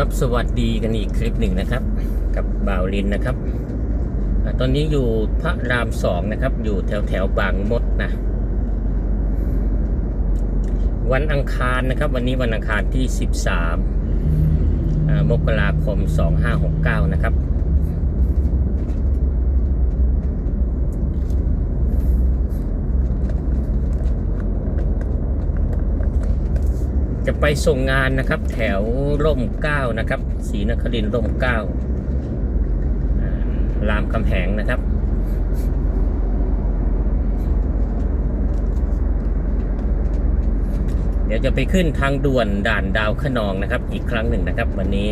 ครับสวัสดีกันอีกคลิปหนึ่งนะครับ กับบ่าวลินนะครับ ตอนนี้อยู่พระรามสองนะครับ อยู่แถวแถวบางมดนะวันอังคารนะครับ วันนี้วันอังคารที่ 13อ่ามกราคม 2569 นะครับ จะไปส่งงานนะครับ แถวร่มเก้านะครับศรีนครินร่มเก้าอ่ารามคำแหงนะครับ เดี๋ยวจะไปขึ้นทางด่วนด่านดาวขนองนะครับ อีกครั้งหนึ่งนะครับ วันนี้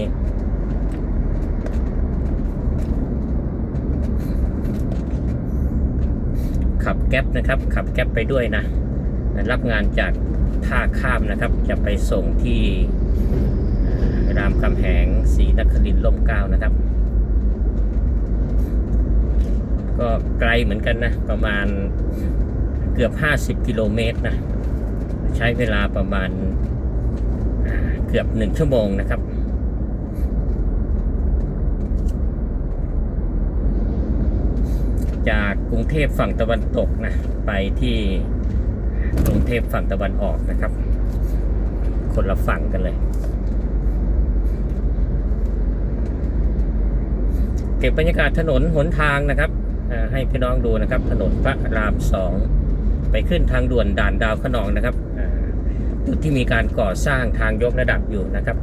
ขับแก๊ปนะครับ ขับแก๊ปไปด้วยนะ รับงานจาก ท่าข้ามนะครับ จะไปส่งที่รามคำแหงศรีนครินทร์ร่มเก้านะครับ ก็ไกลเหมือนกันนะ ประมาณเกือบ 50 กิโลเมตรนะ ใช้เวลาประมาณเกือบหนึ่งชั่วโมงนะครับจากกรุงเทพฝั่งตะวันตกนะไปที่ กรุงเทพฝั่งตะวันออกนะครับ คนละฝั่งกันเลย เก็บบรรยากาศถนนหนทางนะครับให้พี่น้องดูนะครับ ถนนพระรามสองไปขึ้นทางด่วนด่านดาวขนองนะครับจุดที่มีการก่อสร้างทางยกระดับอยู่นะครับ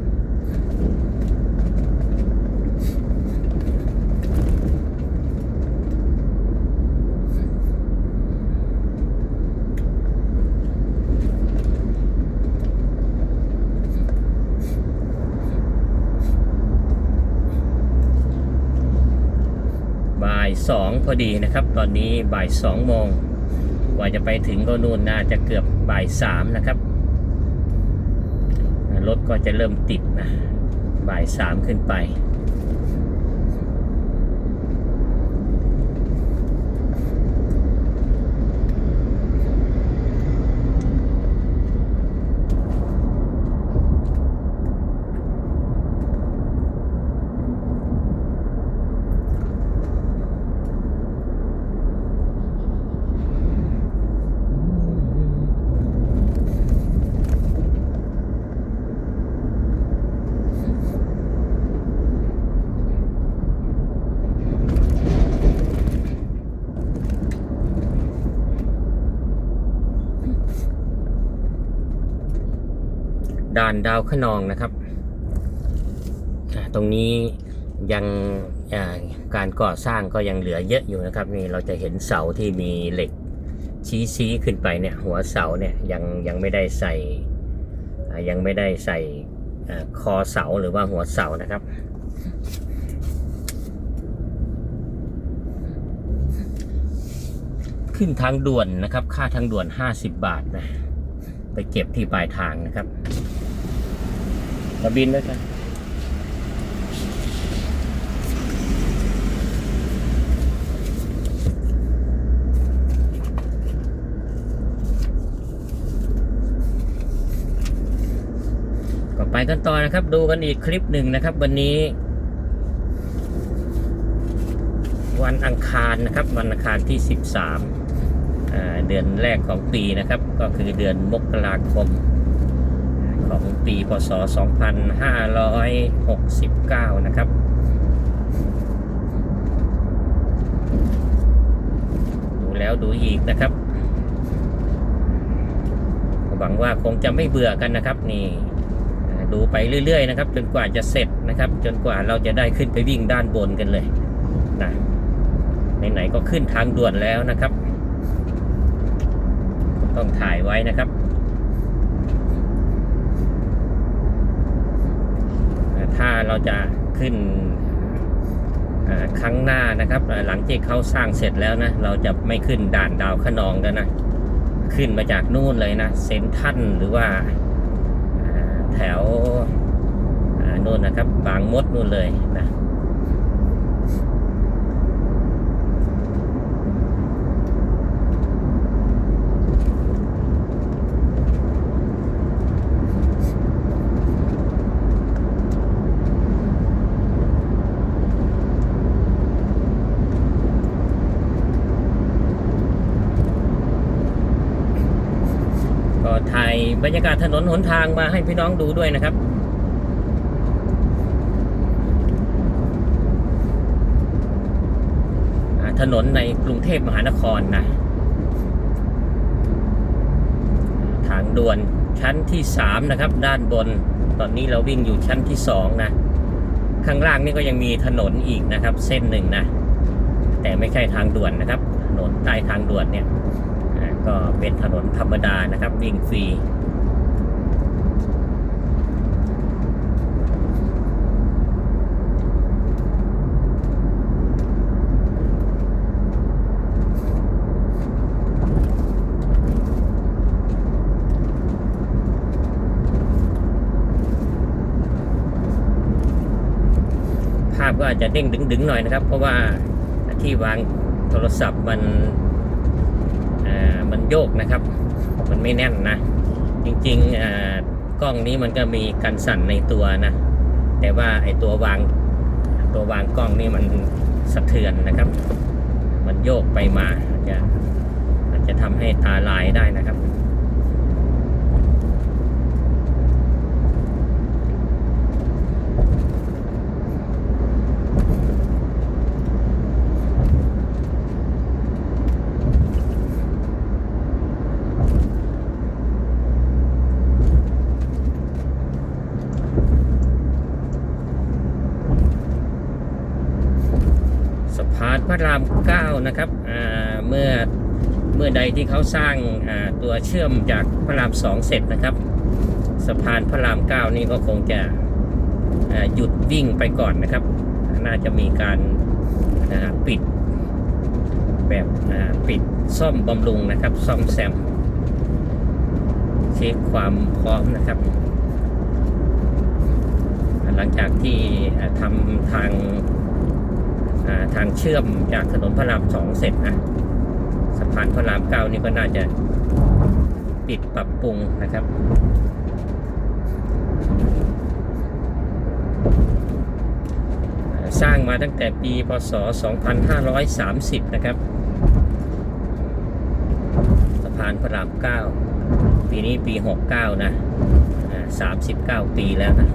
บ่ายสองพอดีนะครับ ตอนนี้บ่ายสองโมงกว่าจะไปถึงก็นู่นน่าจะเกือบบ่ายสามนะครับ รถก็จะเริ่มติดนะบ่ายสามขึ้นไป ด่านดาวขนองนะครับตรงนี้ยังการก่อสร้างก็ยังเหลือเยอะอยู่นะครับนี่เราจะเห็นเสาที่มีเหล็กชี้ชี้ขึ้นไปเนี่ยหัวเสาเนี่ยยังยังไม่ได้ใส่ยังไม่ได้ใส่คอเสาหรือว่าหัวเสานะครับ ขึ้นทางด่วนนะครับ ค่าทางด่วน 50 บาทนะไปเก็บที่ปลายทางนะครับ มาบินด้วยกันก็ไปกันต่อนะครับ ดูกันอีกคลิปหนึ่งนะครับ วันนี้ วันอังคารนะครับ วันอังคารที่ 13อ่าเดือนแรกของปีนะครับ ก็คือเดือนมกราคม ของปีพศ 2569 นะครับดูแล้วดูอีกนะครับ หวังว่าคงจะไม่เบื่อกันนะครับ นี่ดูไปเรื่อย ๆ นะครับ จนกว่าจะเสร็จนะครับ จนกว่าเราจะได้ขึ้นไปวิ่งด้านบนกันเลยนะไหนๆก็ขึ้นทางด่วนแล้วนะครับ ต้องถ่ายไว้นะครับ ถ้าเราจะขึ้นครั้งหน้านะครับ หลังที่เขาสร้างเสร็จแล้วนะ เราจะไม่ขึ้นด่านดาวขนองแล้วนะ ขึ้นมาจากนู่นเลยนะ เซนทันหรือว่าแถวนู่นนะครับ บางมดนู่นเลยนะ ถ่าย บรรยากาศถนนหนทางมาให้พี่น้องดูด้วยนะครับ ถนนในกรุงเทพมหานครนะ ทางด่วนชั้นที่3นะครับ ด้านบนตอนนี้เราวิ่งอยู่ชั้นที่2นะ ข้างล่างนี่ก็ยังมีถนนอีกนะครับ เส้นหนึ่งนะ แต่ไม่ใช่ทางด่วนนะครับ ถนนใต้ทางด่วนเนี่ยก็เป็นถนนธรรมดานะครับวิ่งฟรี ก็อาจจะเด้งดึงๆหน่อยนะครับ เพราะว่าที่วางโทรศัพท์มันอ่ามันโยกนะครับ มันไม่แน่นนะ จริงๆอ่ากล้องนี้มันก็มีกันสั่นในตัวนะ แต่ว่าไอตัววางตัววางกล้องนี่มันสะเทือนนะครับ มันโยกไปมาอาจจะอาจจะทำให้ตาลายได้นะครับ ระรามเก้านะครับเมื่อเมื่อใดที่เขาสร้างตัวเชื่อมจากพระรามสองเสร็จนะครับ สะพานพระรามเก้านี่ก็คงจะหยุดวิ่งไปก่อนนะครับ น่าจะมีการปิดแบบปิดซ่อมบำรุงนะครับ ซ่อมแซมเช็คความพร้อมนะครับ หลังจากที่ทำทาง ทางเชื่อมจากถนนพระรามสองเสร็จนะสะพานพระรามเก้านี่ก็น่าจะปิดปรับปรุงนะครับสร้างมาตั้งแต่ปีพศ 2530 นะครับ สะพานพระราม 9 ปีนี้ปี 69 นะ 39 ปีแล้วนะ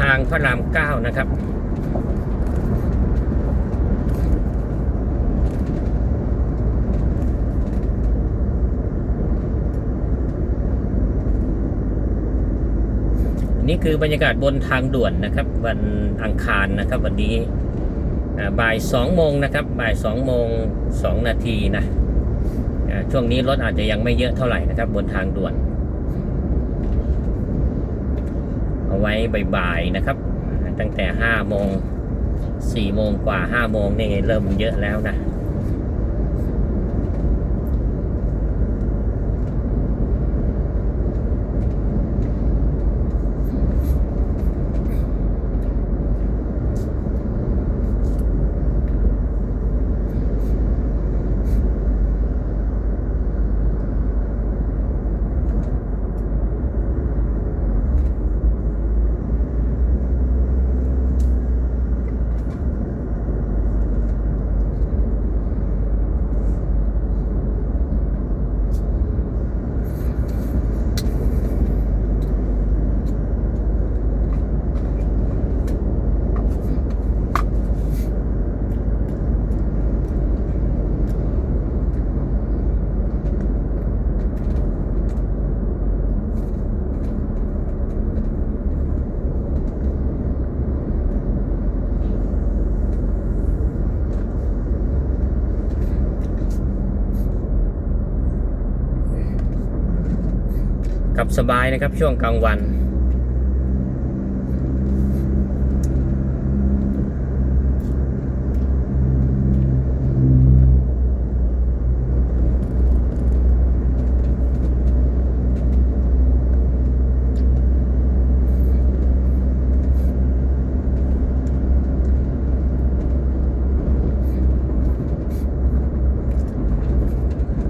ทางพระรามเก้านะครับ นี่คือบรรยากาศบนทางด่วนนะครับ วันอังคารนะครับ วันนี้บ่ายสองโมงนะครับบ่ายสองโมงสองนาทีนะช่วงนี้รถอาจจะยังไม่เยอะเท่าไหร่นะครับ บนทางด่วน เอาไว้บ่ายๆนะครับ ตั้งแต่ห้าโมงสี่โมงกว่าห้าโมงนี่เริ่มเยอะแล้วนะ กับสบายนะครับช่วงกลางวัน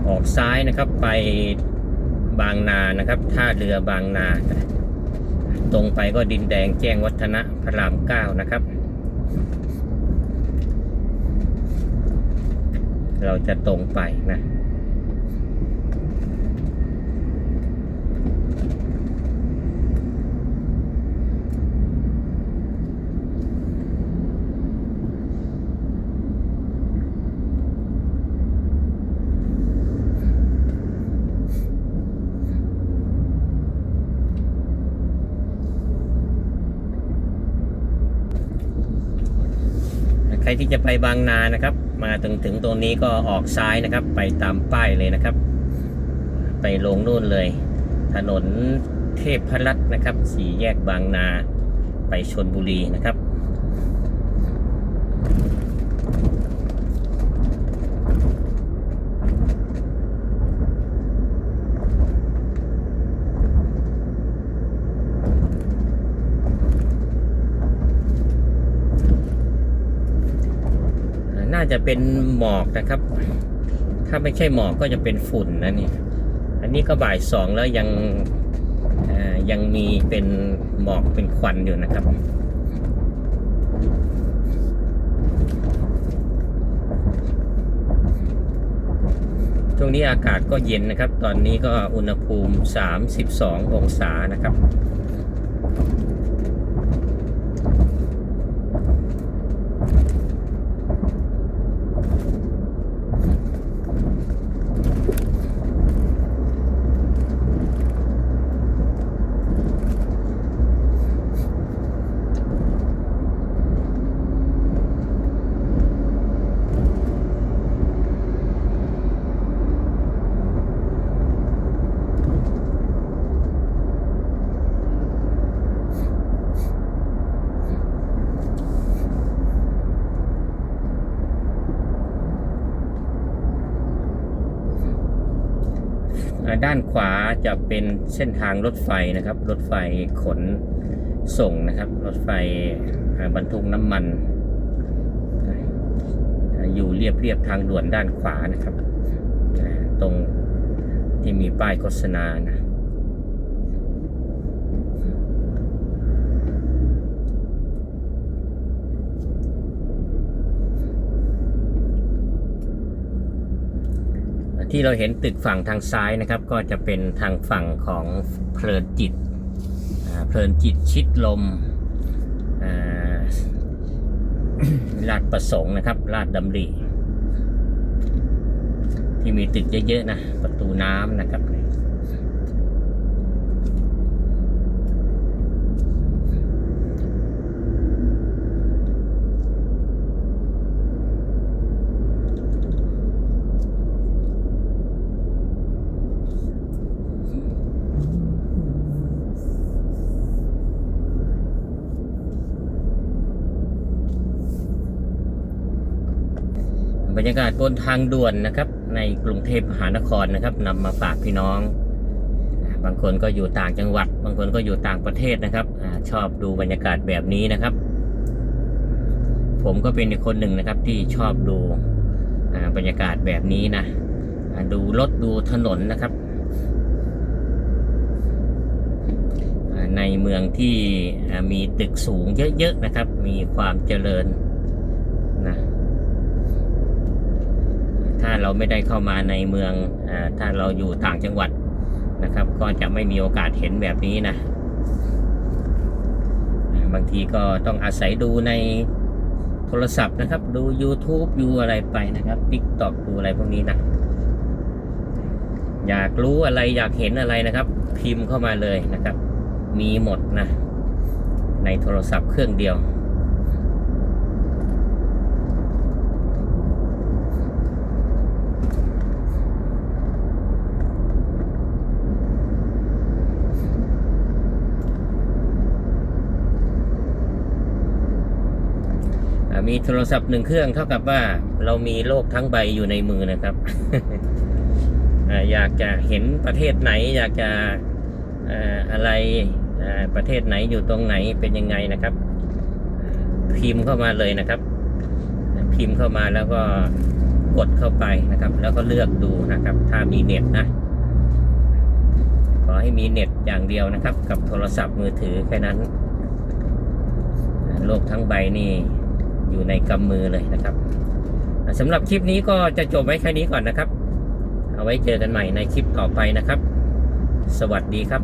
ออกซ้ายนะครับไป นะครับท่าเรือบางนา ตรงไปก็ดินแดงแจ้งวัฒนะพระรามเก้านะครับ เราจะตรงไปนะ ครที่จะไปบางนานะครับ มาถึงถึงตรงนี้ก็ออกซ้ายนะครับ ไปตามป้ายเลยนะครับ ไปลงนู่นเลย ถนนเทพพรัตน์นะครับ สี่แยกบางนา ไปชนบุรีนะครับ น่าจะเป็นหมอกนะครับ ถ้าไม่ใช่หมอกก็จะเป็นฝุ่นนะนี่ อันนี้ก็บ่ายสองแล้วยังยังมีเป็นหมอกเป็นควันอยู่นะครับช่วงนี้อากาศก็เย็นนะครับ ตอนนี้ก็อุณหภูมิ 32 องศานะครับ ด้านขวาจะเป็นเส้นทางรถไฟนะครับ รถไฟขนส่งนะครับ รถไฟบรรทุกน้ำมัน อยู่เรียบเรียบทางด่วนด้านขวานะครับ ตรงที่มีป้ายโฆษณานะ ที่เราเห็นตึกฝั่งทางซ้ายนะครับ ก็จะเป็นทางฝั่งของเพลินจิตเพลินจิตชิดลมลาดประสงค์นะครับลาดดำรีที่มีตึกเยอะๆนะประตูน้ำนะครับ บ รรยากาศบนทางด่วนนะครับ ในกรุงเทพมหานครนะครับนำมาฝากพี่น้อง บางคนก็อยู่ต่างจังหวัด บางคนก็อยู่ต่างประเทศนะครับอชอบดูบรรยากาศแบบนี้นะครับ ผมก็เป็นคนหนึ่งนะครับที่ชอบดูบรรยากาศแบบนี้นะดูรถดูถนนนะครับในเมืองที่มีตึกสูงเยอะๆนะครับ มีความเจริญนะ ถ้า เราไม่ได้เข้ามาในเมืองอถ้าเราอยู่ต่างจังหวัดนะครับ ก็จะไม่มีโอกาสเห็นแบบนี้นะ บางทีก็ต้องอาศัยดูในโทรศัพท์นะครับ ดู YouTube ดูอะไรไปนะครับ TikTok ดูอะไรพวกนี้นะอยากรู้อะไรอยากเห็นอะไรนะครับ พิมพ์เข้ามาเลยนะครับ มีหมดนะ ในโทรศัพท์เครื่องเดียว มีโทรศัพท์หนึ่งเครื่องเท่ากับว่าเรามีโลกทั้งใบอยู่ในมือนะครับอยากจะเห็นประเทศไหน อยากจะอะไรประเทศไหนอยู่ตรงไหนเป็นยังไงนะครับ พิมพ์เข้ามาเลยนะครับ พิมพ์เข้ามาแล้วก็กดเข้าไปนะครับ แล้วก็เลือกดูนะครับ ถ้ามีเน็ตนะขอให้มีเน็ตอย่างเดียวนะครับ กับโทรศัพท์มือถือแค่นั้น โลกทั้งใบนี่ อยู่ในกำมือเลยนะครับสำหรับคลิปนี้ก็จะจบไว้แค่นี้ก่อนนะครับ เอาไว้เจอกันใหม่ในคลิปต่อไปนะครับ สวัสดีครับ